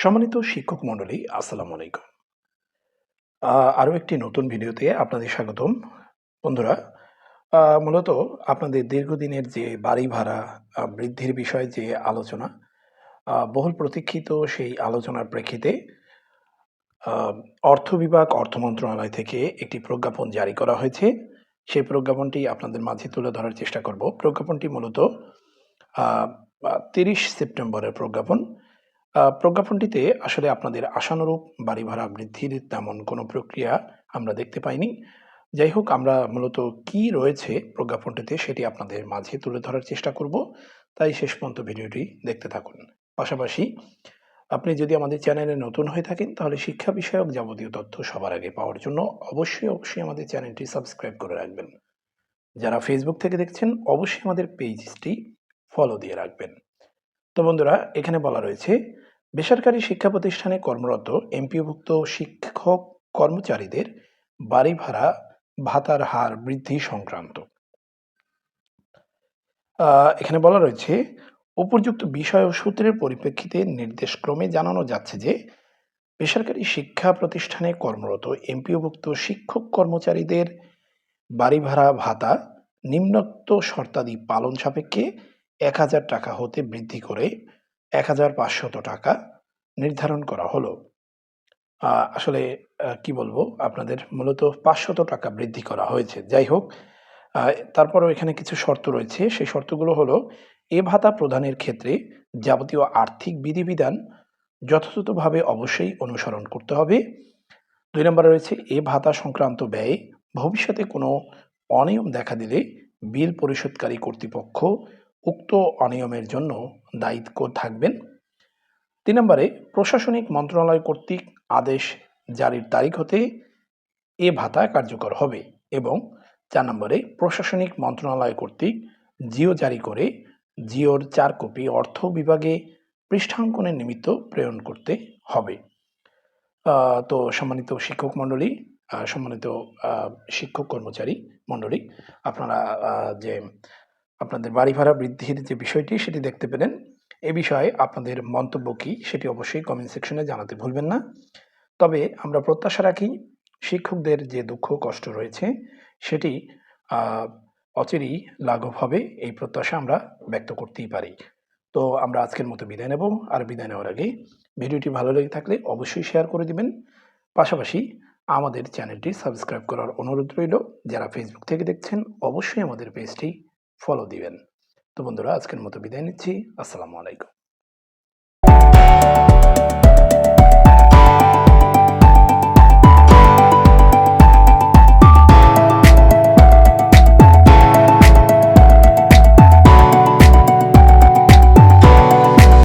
সম্মানিত শিক্ষক মণ্ডলী, আসসালামু আলাইকুম। আরও একটি নতুন ভিডিওতে আপনাদের স্বাগতম। বন্ধুরা মূলত আপনাদের দীর্ঘদিনের যে বাড়ি ভাড়া বৃদ্ধির বিষয়ে যে আলোচনা বহুল প্রতীক্ষিত সেই আলোচনার প্রেক্ষিতে অর্থ বিভাগ, অর্থ মন্ত্রণালয় থেকে একটি প্রজ্ঞাপন জারি করা হয়েছে। সেই প্রজ্ঞাপনটি আপনাদের মাঝে তুলে ধরার চেষ্টা করব। প্রজ্ঞাপনটি মূলত তিরিশ সেপ্টেম্বরের প্রজ্ঞাপন। প্রজ্ঞাপনটিতে আসলে আপনাদের আশানুরূপ বাড়ি ভাড়া বৃদ্ধির তেমন কোনো প্রক্রিয়া আমরা দেখতে পাইনি। যাই হোক, আমরা মূলত কি রয়েছে প্রজ্ঞাপনটিতে সেটি আপনাদের মাঝে তুলে ধরার চেষ্টা করব। তাই শেষ পর্যন্ত ভিডিওটি দেখতে থাকুন। পাশাপাশি, আপনি যদি আমাদের চ্যানেলে নতুন হয়ে থাকেন, তাহলে শিক্ষা বিষয়ক যাবতীয় তথ্য সবার আগে পাওয়ার জন্য অবশ্যই অবশ্যই আমাদের চ্যানেলটি সাবস্ক্রাইব করে রাখবেন। যারা ফেসবুক থেকে দেখছেন, অবশ্যই আমাদের পেজটি ফলো দিয়ে রাখবেন। তো বন্ধুরা, এখানে বলা রয়েছে বেসরকারি শিক্ষা প্রতিষ্ঠানে কর্মরত এমপিওভুক্ত শিক্ষক কর্মচারীদের বাড়ি ভাড়া, ভাতার হার বৃদ্ধি সংক্রান্ত। এখানে বলা রয়েছে, উপযুক্ত বিষয় ও সূত্রের পরিপ্রেক্ষিতে নির্দেশক্রমে জানানো যাচ্ছে যে, বেসরকারি শিক্ষা প্রতিষ্ঠানে কর্মরত এমপিওভুক্ত শিক্ষক কর্মচারীদের বাড়ি ভাড়া, ভাতা, নিম্নোক্ত শর্তাদি পালন সাপেক্ষে এক হাজার টাকা হতে বৃদ্ধি করে এক হাজার পাঁচশত টাকা নির্ধারণ করা হলো। আসলে কি বলব, আপনাদের মূলত পাঁচশত টাকা বৃদ্ধি করা হয়েছে। যাই হোক তারপরও এখানে কিছু শর্ত রয়েছে। সেই শর্তগুলো হলো, এ ভাতা প্রদানের ক্ষেত্রে যাবতীয় আর্থিক বিধিবিধান যথাযথভাবে অবশ্যই অনুসরণ করতে হবে। দুই নম্বরে রয়েছে, এ ভাতা সংক্রান্ত ব্যয়ে ভবিষ্যতে কোনো অনিয়ম দেখা দিলে বিল পরিশোধকারী কর্তৃপক্ষ উক্ত অনিয়মের জন্য দায়িত্ব থাকবেন। তিন নম্বরে, প্রশাসনিক মন্ত্রণালয় কর্তৃক আদেশ জারির তারিখ হতে এ ভাতা কার্যকর হবে এবং চার নম্বরে, প্রশাসনিক মন্ত্রণালয় কর্তৃক জিও জারি করে জিওর চার কপি অর্থ বিভাগে পৃষ্ঠাঙ্কনের নিমিত্ত প্রেরণ করতে হবে। তো সম্মানিত শিক্ষক মণ্ডলী সম্মানিত শিক্ষক কর্মচারী মণ্ডলী, আপনারা যে আপনাদের বাড়ি ভাড়া বৃদ্ধির যে বিষয়টি সেটি দেখতে পেলেন, এ বিষয়ে আপনাদের মন্তব্য কী সেটি অবশ্যই কমেন্ট সেকশনে জানাতে ভুলবেন না। তবে আমরা প্রত্যাশা রাখি, শিক্ষকদের যে দুঃখ কষ্ট রয়েছে, সেটি অচিরেই লাঘব হবে, এই প্রত্যাশা আমরা ব্যক্ত করতেই পারি। তো আমরা আজকের মতো বিদায় নেব, আর বিদায় নেওয়ার আগে ভিডিওটি ভালো লেগে থাকলে অবশ্যই শেয়ার করে দিবেন। পাশাপাশি আমাদের চ্যানেলটি সাবস্ক্রাইব করার অনুরোধ রইল, যারা ফেসবুক থেকে দেখছেন, অবশ্যই আমাদের পেজটি ফলো দিবেন। তো বন্ধুরা আজকের মতো বিদায় নিচ্ছি। আসসালামু আলাইকুম।